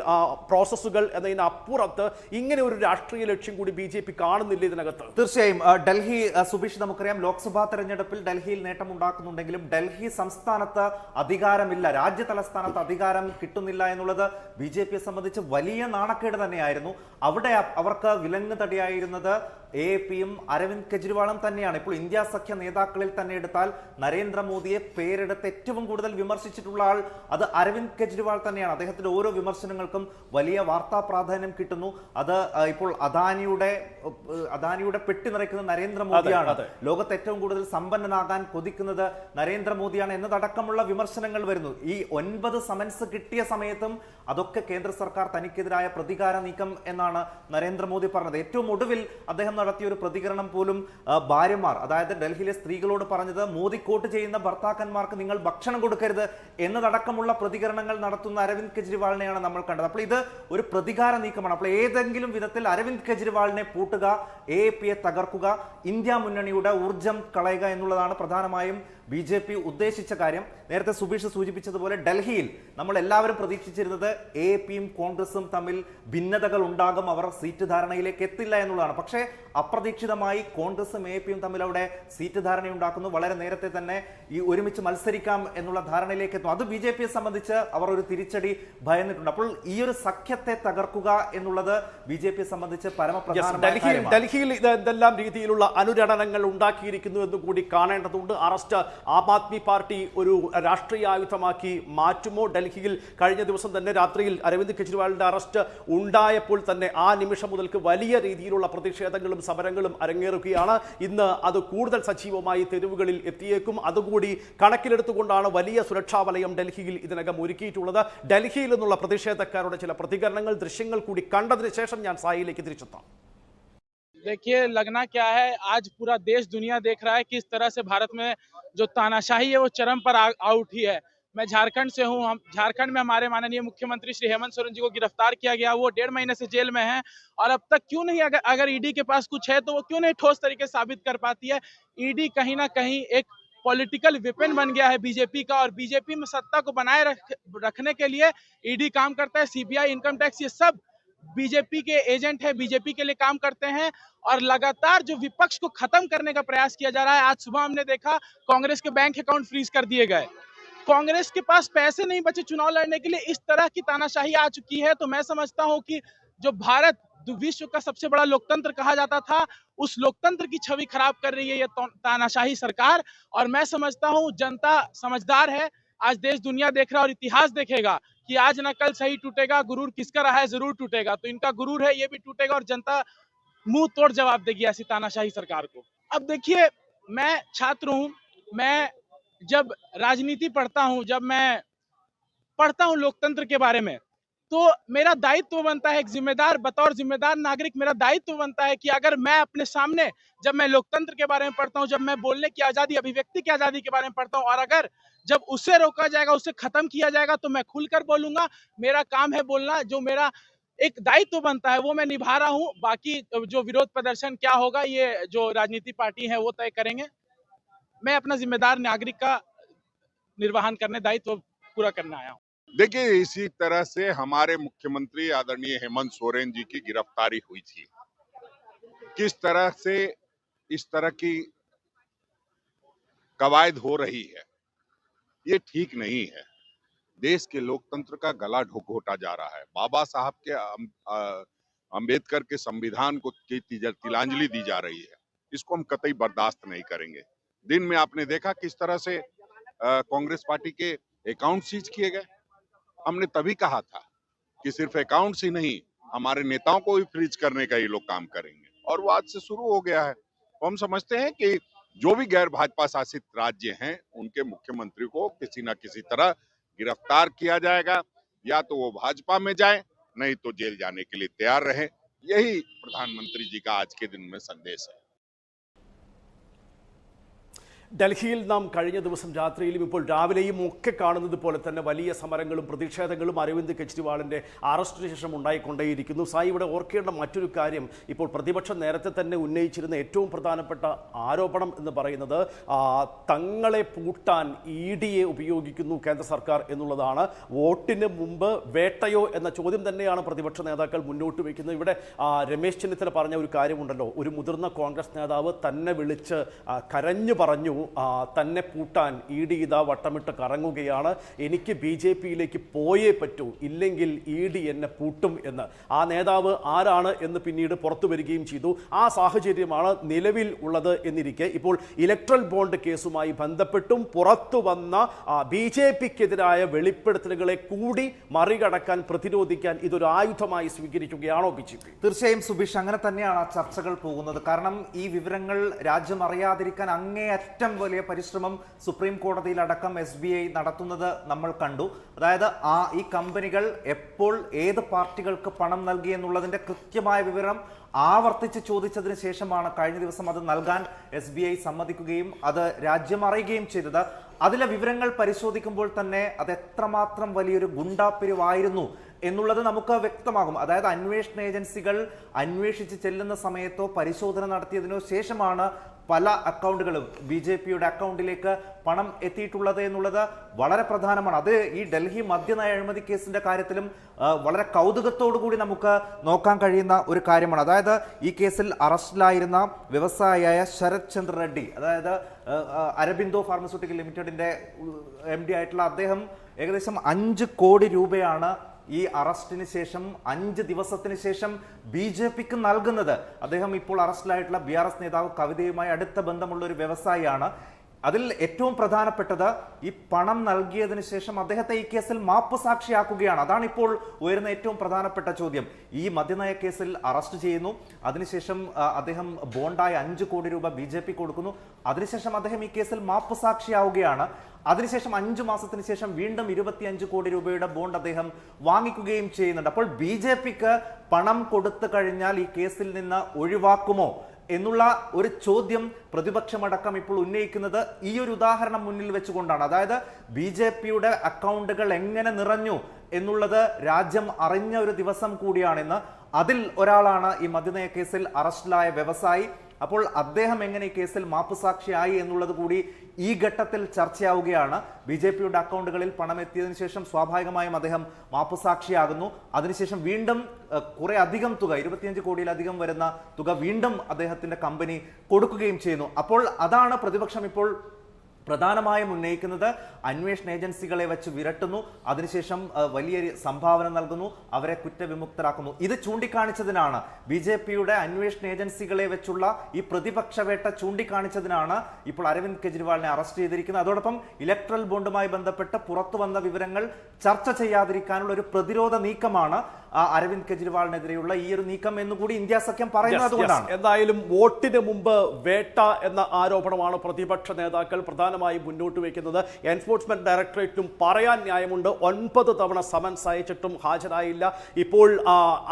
പ്രോസസ്സുകൾ എന്നതിനപ്പുറത്ത് ഇങ്ങനെ ഒരു രാഷ്ട്രീയ ലക്ഷ്യം കൂടി ബി കാണുന്നില്ല ഇതിനകത്ത്? തീർച്ചയായും ഡൽഹി സുബീഷ് നമുക്കറിയാം ലോക്സഭാ തെരഞ്ഞെടുപ്പിൽ ഡൽഹിയിൽ നേട്ടമുണ്ടാക്കുന്നുണ്ടെങ്കിലും ഡൽഹി സംസ്ഥാനത്ത് അധികാരമില്ല രാജ്യ തലസ്ഥാനത്ത് അധികാരം കിട്ടുന്നില്ല എന്നുള്ളത് ബി സംബന്ധിച്ച് വലിയ നാണക്കേട് തന്നെയായിരുന്നു. അവിടെ അവർക്ക് വിലങ്ങ് തടിയായിരുന്നത് എ പിയും അരവിന്ദ് കെജ്രിവാളും തന്നെയാണ്. ഇപ്പോൾ ഇന്ത്യ സഖ്യ നേതാക്കളിൽ തന്നെ എടുത്താൽ നരേന്ദ്രമോദിയെ പേരെടുത്ത് ഏറ്റവും കൂടുതൽ വിമർശിച്ചിട്ടുള്ള ആൾ അത് അരവിന്ദ് കെജ്രിവാൾ തന്നെയാണ്. അദ്ദേഹത്തിന്റെ ഓരോ വിമർശനങ്ങൾക്കും വലിയ വാർത്താ പ്രാധാന്യം കിട്ടുന്നു. അത് ഇപ്പോൾ അദാനിയുടെ അദാനിയുടെ പെട്ടി നിറയ്ക്കുന്ന നരേന്ദ്രമോദിയാണ്. ലോകത്ത് ഏറ്റവും കൂടുതൽ സമ്പന്നനാകാൻ കൊതിക്കുന്നത് നരേന്ദ്രമോദിയാണ് എന്നതടക്കമുള്ള വിമർശനങ്ങൾ വരുന്നു. ഈ ഒൻപത് സമൻസ് കിട്ടിയ സമയത്തും അതൊക്കെ കേന്ദ്ര സർക്കാർ തനിക്കെതിരായ പ്രതികാര നീക്കം എന്നാണ് നരേന്ദ്രമോദി പറഞ്ഞത്. ഏറ്റവും ഒടുവിൽ അദ്ദേഹം നടത്തിയ ഒരു പ്രതികരണം പോലും ഭാര്യമാർ അതായത് ഡൽഹിയിലെ സ്ത്രീകളോട് പറഞ്ഞത് മോദി കോട്ട് ചെയ്യുന്ന ഭർത്താക്കന്മാർക്ക് നിങ്ങൾ ഭക്ഷണം കൊടുക്കരുത് എന്നതടക്കമുള്ള പ്രതികരണങ്ങൾ നടത്തുന്ന അരവിന്ദ് കെജ്രിവാളിനെയാണ് നമ്മൾ കണ്ടത്. അപ്പോൾ ഇത് ഒരു പ്രതികാര നീക്കമാണ്. അപ്പോൾ ഏതെങ്കിലും വിധത്തിൽ അരവിന്ദ് കെജ്രിവാളിനെ പൂട്ടുക എ തകർക്കുക ഇന്ത്യ മുന്നണിയുടെ ഊർജം കളയുക എന്നുള്ളതാണ് പ്രധാനമായും ബി ജെ പി ഉദ്ദേശിച്ച കാര്യം നേരത്തെ സുബീഷ് സൂചിപ്പിച്ചതുപോലെ ഡൽഹിയിൽ നമ്മൾ എല്ലാവരും പ്രതീക്ഷിച്ചിരുന്നത് എ പിയും കോൺഗ്രസും തമ്മിൽ ഭിന്നതകൾ ഉണ്ടാകും അവർ സീറ്റ് ധാരണയിലേക്ക് എത്തില്ല എന്നുള്ളതാണ്. പക്ഷേ അപ്രതീക്ഷിതമായി കോൺഗ്രസും എ പിയും തമ്മിൽ അവിടെ സീറ്റ് ധാരണയുണ്ടാക്കുന്നു. വളരെ നേരത്തെ തന്നെ ഈ ഒരുമിച്ച് മത്സരിക്കാം എന്നുള്ള ധാരണയിലേക്ക് എത്തും. അത് ബി ജെ പിയെ സംബന്ധിച്ച് അവർ ഒരു തിരിച്ചടി ഭയന്നിട്ടുണ്ട്. അപ്പോൾ ഈ ഒരു സഖ്യത്തെ തകർക്കുക എന്നുള്ളത് ബി ജെ പിയെ സംബന്ധിച്ച് പരമപ്രധാന ഡൽഹിയിൽ ഡൽഹിയിൽ ഇത് എന്തെല്ലാം രീതിയിലുള്ള അനുരണനങ്ങൾ ഉണ്ടാക്കിയിരിക്കുന്നു എന്ന് കൂടി കാണേണ്ടതുണ്ട്. അറസ്റ്റ് ആം ആദ്മി പാർട്ടി ഒരു രാഷ്ട്രീയ ആയുധമാക്കി മാറ്റുമോ? ഡൽഹിയിൽ കഴിഞ്ഞ ദിവസം തന്നെ രാത്രിയിൽ അരവിന്ദ് കെജ്രിവാളിന്റെ അറസ്റ്റ് ഉണ്ടായപ്പോൾ തന്നെ ആ നിമിഷം മുതൽക്ക് വലിയ രീതിയിലുള്ള പ്രതിഷേധങ്ങളും സമരങ്ങളും അരങ്ങേറുകയാണ്. ഇന്ന് അത് കൂടുതൽ സജീവമായി തെരുവുകളിൽ എത്തിയേക്കും. അതുകൂടി കണക്കിലെടുത്തുകൊണ്ടാണ് വലിയ സുരക്ഷാ വലയം ഡൽഹിയിൽ ഇതിനകം ഒരുക്കിയിട്ടുള്ളത്. ഡൽഹിയിൽ നിന്നുള്ള പ്രതിഷേധക്കാരുടെ ചില പ്രതികരണങ്ങൾ ദൃശ്യങ്ങൾ കൂടി കണ്ടതിന് ശേഷം ഞാൻ സായിലേക്ക് തിരിച്ചെത്താം. देखिए लगना क्या है आज पूरा देश दुनिया देख रहा है कि इस तरह से भारत में जो तानाशाही है वो चरम पर आ, आ उठी है। मैं झारखंड से हूँ हम झारखंड में हमारे माननीय मुख्यमंत्री श्री हेमंत सोरेन जी को गिरफ़्तार किया गया वो डेढ़ महीने से जेल में है और अब तक क्यों नहीं अगर अगर ईडी के पास कुछ है तो वो क्यों नहीं ठोस तरीके साबित कर पाती है? ईडी कहीं ना कहीं एक पॉलिटिकल वेपन बन गया है बीजेपी का और बीजेपी में सत्ता को बनाए रख, रखने के लिए ईडी काम करता है सीबीआई इनकम टैक्स ये सब बीजेपी के एजेंट है, बीजेपी के लिए काम करते हैं और लगातार जो विपक्ष को खत्म करने का प्रयास किया जा रहा है, आज सुबह हमने देखा कांग्रेस के बैंक अकाउंट फ्रीज कर दिए गए। कांग्रेस के पास पैसे नहीं बचे चुनाव लड़ने के लिए, इस तरह की तानाशाही आ चुकी है तो मैं समझता हूँ कि जो भारत विश्व का सबसे बड़ा लोकतंत्र कहा जाता था, उस लोकतंत्र की छवि खराब कर रही है ये तो- तानाशाही सरकार। और मैं समझता हूँ, जनता समझदार है आज देश दुनिया देख रहा है और इतिहास देखेगा कि आज ना कल सही टूटेगा, गुरूर किसका रहा है ज़रूर टूटेगा। तो इनका गुरूर है, ये भी टूटेगा और जनता मुँह तोड़ जवाब देगी ऐसी तानाशाही सरकार को। अब देखिए, मैं छात्र हूँ, मैं जब राजनीति पढ़ता हूँ, जब मैं पढ़ता हूँ लोकतंत्र के बारे में तो मेरा दायित्व बनता है एक जिम्मेदार, बतौर जिम्मेदार नागरिक मेरा दायित्व बनता है कि अगर मैं अपने सामने जब मैं लोकतंत्र के बारे में पढ़ता हूँ, जब मैं बोलने की आज़ादी, अभिव्यक्ति की आज़ादी के बारे में पढ़ता हूँ, और अगर जब उसे रोका जाएगा, उसे खत्म किया जाएगा तो मैं खुलकर बोलूँगा, मेरा काम है बोलना, जो मेरा एक दायित्व बनता है वो मैं निभा रहा हूँ। बाकी जो विरोध प्रदर्शन क्या होगा, ये जो राजनीति पार्टी है वो तय करेंगे। मैं अपना जिम्मेदार नागरिक का निर्वहन करने, दायित्व पूरा करने आया हूँ। देखिए, इसी तरह से हमारे मुख्यमंत्री आदरणीय हेमंत सोरेन जी की गिरफ्तारी हुई थी। किस तरह से इस तरह की कवायद हो रही है, ये ठीक नहीं है। देश के लोकतंत्र का गला ढोकोटा जा रहा है। बाबा साहब के अंबेडकर के संविधान को तिलांजलि दी जा रही है। इसको हम कतई बर्दाश्त नहीं करेंगे। दिन में आपने देखा किस तरह से कांग्रेस पार्टी के अकाउंट सीज किए गए? हमने तभी कहा था कि सिर्फ़ अकाउंट्स ही नहीं, हमारे नेताओं को भी फ्रीज करने का ये लोग काम करेंगे। और वो आज से शुरू हो गया है। तो हम समझते हैं कि जो भी गैर भाजपा शासित राज्य हैं, उनके मुख्यमंत्री को किसी न किसी तरह गिरफ़्तार किया जाएगा। या तो वो भाजपा में जाए, नहीं तो जेल जाने के लिए तैयार रहे। यही प्रधानमंत्री जी का आज के दिन में संदेश है। ഡൽഹിയിൽ നാം കഴിഞ്ഞ ദിവസം രാത്രിയിലും ഇപ്പോൾ രാവിലെയും ഒക്കെ കാണുന്നത് പോലെ തന്നെ വലിയ സമരങ്ങളും പ്രതിഷേധങ്ങളും അരവിന്ദ് കെജ്രിവാളിന്റെ അറസ്റ്റിന് ശേഷം ഉണ്ടായിക്കൊണ്ടേയിരിക്കുന്നു. സായി ഇവിടെ ഓർക്കേണ്ട മറ്റൊരു കാര്യം. ഇപ്പോൾ പ്രതിപക്ഷം നേരത്തെ തന്നെ ഉന്നയിച്ചിരുന്ന ഏറ്റവും പ്രധാനപ്പെട്ട ആരോപണം എന്ന് പറയുന്നത് തങ്ങളെ പൂട്ടാൻ ഇ ഡിയെ ഉപയോഗിക്കുന്നു കേന്ദ്ര സർക്കാർ എന്നുള്ളതാണ്. വോട്ടിന് മുമ്പ് വേട്ടയോ എന്ന ചോദ്യം തന്നെയാണ് പ്രതിപക്ഷ നേതാക്കൾ മുന്നോട്ട് വയ്ക്കുന്നത്. ഇവിടെ രമേശ് ചെന്നിത്തല പറഞ്ഞ ഒരു കാര്യമുണ്ടല്ലോ. ഒരു മുതിർന്ന കോൺഗ്രസ് നേതാവ് തന്നെ വിളിച്ച് കരഞ്ഞു പറഞ്ഞു തന്നെ പൂട്ടാൻ ഇ ഡി ഇതാ വട്ടമിട്ട് കറങ്ങുകയാണ്. എനിക്ക് ബി ജെ പിയിലേക്ക് പോയേ പറ്റൂ ഇല്ലെങ്കിൽ ഇ ഡി എന്നെ പൂട്ടും എന്ന്. ആ നേതാവ് ആരാണ് എന്ന് പിന്നീട് പുറത്തു വരികയും ചെയ്തു. ആ സാഹചര്യമാണ് നിലവിൽ ഉള്ളത് എന്നിരിക്കെ. ഇപ്പോൾ ഇലക്ട്രൽ ബോണ്ട് കേസുമായി ബന്ധപ്പെട്ടും പുറത്തു വന്ന ബി ജെ പിക്കെതിരായ വെളിപ്പെടുത്തലുകളെ കൂടി മറികടക്കാൻ പ്രതിരോധിക്കാൻ ഇതൊരു ആയുധമായി സ്വീകരിക്കുകയാണോ ബി ജെ പി? തീർച്ചയായും സുബീഷ് അങ്ങനെ തന്നെയാണ് ആ ചർച്ചകൾ പോകുന്നത്. കാരണം ഈ വിവരങ്ങൾ രാജ്യം അറിയാതിരിക്കാൻ അങ്ങേയറ്റം വലിയ പരിശ്രമം സുപ്രീം കോടതിയിലടക്കം എസ് ബി ഐ നടത്തുന്നത് നമ്മൾ കണ്ടു. അതായത് ആ ഈ കമ്പനികൾ എപ്പോൾ ഏത് പാർട്ടികൾക്ക് പണം നൽകി എന്നുള്ളതിന്റെ കൃത്യമായ വിവരം ആവർത്തിച്ച് ചോദിച്ചതിന് ശേഷമാണ് കഴിഞ്ഞ ദിവസം അത് നൽകാൻ എസ് ബി ഐ സമ്മതിക്കുകയും അത് രാജ്യം അറിയുകയും ചെയ്തത്. അതിലെ വിവരങ്ങൾ പരിശോധിക്കുമ്പോൾ തന്നെ അത് എത്രമാത്രം വലിയൊരു ഗുണ്ടാപ്പിരിവായിരുന്നു എന്നുള്ളത് നമുക്ക് വ്യക്തമാകും. അതായത് അന്വേഷണ ഏജൻസികൾ അന്വേഷിച്ച് ചെല്ലുന്ന സമയത്തോ പരിശോധന നടത്തിയതിനോ ശേഷമാണ് പല അക്കൗണ്ടുകളും ബി ജെ പിയുടെ അക്കൗണ്ടിലേക്ക് പണം എത്തിയിട്ടുള്ളത് എന്നുള്ളത് വളരെ പ്രധാനമാണ്. അത് ഈ ഡൽഹി മദ്യനയ അഴിമതി കേസിന്റെ കാര്യത്തിലും വളരെ കൗതുകത്തോടു കൂടി നമുക്ക് നോക്കാൻ കഴിയുന്ന ഒരു കാര്യമാണ്. അതായത് ഈ കേസിൽ അറസ്റ്റിലായിരുന്ന വ്യവസായിയായ ശരത് ചന്ദ്ര റെഡ്ഡി അതായത് അരബിന്ദോ ഫാർമസ്യൂട്ടിക്കൽ ലിമിറ്റഡിന്റെ എം ആയിട്ടുള്ള അദ്ദേഹം ഏകദേശം അഞ്ച് കോടി രൂപയാണ് ഈ അറസ്റ്റിന് ശേഷം അഞ്ച് ദിവസത്തിന് ശേഷം ബി ജെ പിക്ക് നൽകുന്നത്. അദ്ദേഹം ഇപ്പോൾ അറസ്റ്റിലായിട്ടുള്ള ബി ആർ എസ് നേതാവ് കവിതയുമായി അടുത്ത ബന്ധമുള്ള ഒരു വ്യവസായിയാണ്. അതിൽ ഏറ്റവും പ്രധാനപ്പെട്ടത് ഈ പണം നൽകിയതിനു ശേഷം അദ്ദേഹത്തെ ഈ കേസിൽ മാപ്പ് സാക്ഷിയാക്കുകയാണ്. അതാണ് ഇപ്പോൾ ഉയരുന്ന ഏറ്റവും പ്രധാനപ്പെട്ട ചോദ്യം. ഈ മദ്യനയ കേസിൽ അറസ്റ്റ് ചെയ്യുന്നു. അതിനുശേഷം അദ്ദേഹം ബോണ്ടായി അഞ്ച് കോടി രൂപ ബി ജെ പി കൊടുക്കുന്നു. അതിനുശേഷം അദ്ദേഹം ഈ കേസിൽ മാപ്പ് സാക്ഷിയാവുകയാണ്. അതിനുശേഷം അഞ്ചു മാസത്തിന് ശേഷം വീണ്ടും ഇരുപത്തിയഞ്ച് കോടി രൂപയുടെ ബോണ്ട് അദ്ദേഹം വാങ്ങിക്കുകയും ചെയ്യുന്നുണ്ട്. അപ്പോൾ ബി പണം കൊടുത്തു കഴിഞ്ഞാൽ ഈ കേസിൽ നിന്ന് ഒഴിവാക്കുമോ? എന്നുള്ള ഒരു ചോദ്യം പ്രതിപക്ഷമടക്കം ഇപ്പോൾ ഉന്നയിക്കുന്നത് ഈ ഒരു ഉദാഹരണം മുന്നിൽ വെച്ചുകൊണ്ടാണ്. അതായത് ബി ജെ പിയുടെ അക്കൗണ്ടുകൾ എങ്ങനെ നിറഞ്ഞു എന്നുള്ളത് രാജ്യം അറിഞ്ഞ ഒരു ദിവസം കൂടിയാണെന്ന്. അതിൽ ഒരാളാണ് ഈ മദ്യനയ കേസിൽ അറസ്റ്റിലായ വ്യവസായി. അപ്പോൾ അദ്ദേഹം എങ്ങനെ ഈ കേസിൽ മാപ്പുസാക്ഷിയായി എന്നുള്ളത് കൂടി ഈ ഘട്ടത്തിൽ ചർച്ചയാവുകയാണ്. ബി ജെ പിയുടെ അക്കൗണ്ടുകളിൽ പണം എത്തിയതിന് ശേഷം സ്വാഭാവികമായും അദ്ദേഹം മാപ്പുസാക്ഷിയാകുന്നു. അതിനുശേഷം വീണ്ടും കുറെ അധികം തുക ഇരുപത്തിയഞ്ച് കോടിയിലധികം വരുന്ന തുക വീണ്ടും അദ്ദേഹത്തിന്റെ കമ്പനി കൊടുക്കുകയും ചെയ്യുന്നു. അപ്പോൾ അതാണ് പ്രതിപക്ഷം ഇപ്പോൾ പ്രധാനമായും ഉന്നയിക്കുന്നത് അന്വേഷണ ഏജൻസികളെ വെച്ച് വിരട്ടുന്നു. അതിനുശേഷം വലിയ സംഭാവന നൽകുന്നു. അവരെ കുറ്റവിമുക്തരാക്കുന്നു. ഇത് ചൂണ്ടിക്കാണിച്ചതിനാണ് ബി ജെ പിയുടെ അന്വേഷണ ഏജൻസികളെ വെച്ചുള്ള ഈ പ്രതിപക്ഷ വേട്ട ചൂണ്ടിക്കാണിച്ചതിനാണ് ഇപ്പോൾ അരവിന്ദ് കെജ്രിവാളിനെ അറസ്റ്റ് ചെയ്തിരിക്കുന്നത്. അതോടൊപ്പം ഇലക്ട്രൽ ബോണ്ടുമായി ബന്ധപ്പെട്ട് പുറത്തു വന്ന വിവരങ്ങൾ ചർച്ച ചെയ്യാതിരിക്കാനുള്ള ഒരു പ്രതിരോധ നീക്കമാണ് അരവിന്ദ് കെജ്രിവാളിനെതിരെയുള്ള ഈ ഒരു നീക്കം എന്നുകൂടി ഇന്ത്യ സഖ്യം പറയുന്നത്. അതുകൊണ്ടാണ്. എന്തായാലും വോട്ടിന് മുമ്പ് വേട്ട എന്ന ആരോപണമാണ് പ്രതിപക്ഷ നേതാക്കൾ പ്രധാനമായും മുന്നോട്ട് വയ്ക്കുന്നത് എൻഫോഴ്സ്മെന്റ് ഡയറക്ടറേറ്റും പറയാൻ ന്യായമുണ്ട്. ഒൻപത് തവണ സമൻസ് അയച്ചിട്ടും ഹാജരായില്ല. ഇപ്പോൾ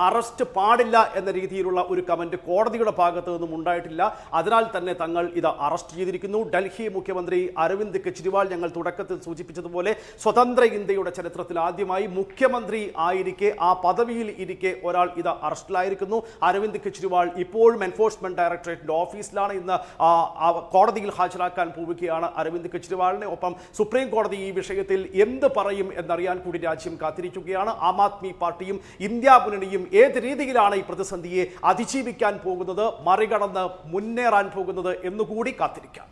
അറസ്റ്റ് പാടില്ല എന്ന രീതിയിലുള്ള ഒരു കമന്റ് കോടതിയുടെ ഭാഗത്തു നിന്നും ഉണ്ടായിട്ടില്ല. അതിനാൽ തന്നെ തങ്ങൾ ഇത് അറസ്റ്റ് ചെയ്തിരിക്കുന്നു. ഡൽഹി മുഖ്യമന്ത്രി അരവിന്ദ് കെജ്രിവാൾ ഞങ്ങൾ തുടക്കത്തിൽ സൂചിപ്പിച്ചതുപോലെ സ്വതന്ത്ര ഇന്ത്യയുടെ ചരിത്രത്തിൽ ആദ്യമായി മുഖ്യമന്ത്രി ആയിരിക്കെ ആ പദവിയിൽ ഇരിക്കെ ഒരാൾ ഇത് അറസ്റ്റിലായിരിക്കുന്നു. അരവിന്ദ് കെജ്രിവാൾ ഇപ്പോഴും എൻഫോഴ്സ്മെന്റ് ഡയറക്ടറേറ്റിന്റെ ഓഫീസിലാണ് ഇന്ന് കോടതിയിൽ ഹാജരാക്കാൻ പോവുകയാണ് അരവിന്ദ് കെജ്രിവാളിനെ. ഒപ്പം സുപ്രീം കോടതി ഈ വിഷയത്തിൽ എന്ത് പറയും എന്നറിയാൻ കൂടി രാജ്യം കാത്തിരിക്കുകയാണ്. ആം ആദ്മി പാർട്ടിയും ഇന്ത്യ മുന്നണിയും ഏത് രീതിയിലാണ് ഈ പ്രതിസന്ധിയെ അതിജീവിക്കാൻ പോകുന്നത് മറികടന്ന് മുന്നേറാൻ പോകുന്നത് എന്നുകൂടി കാത്തിരിക്കാം.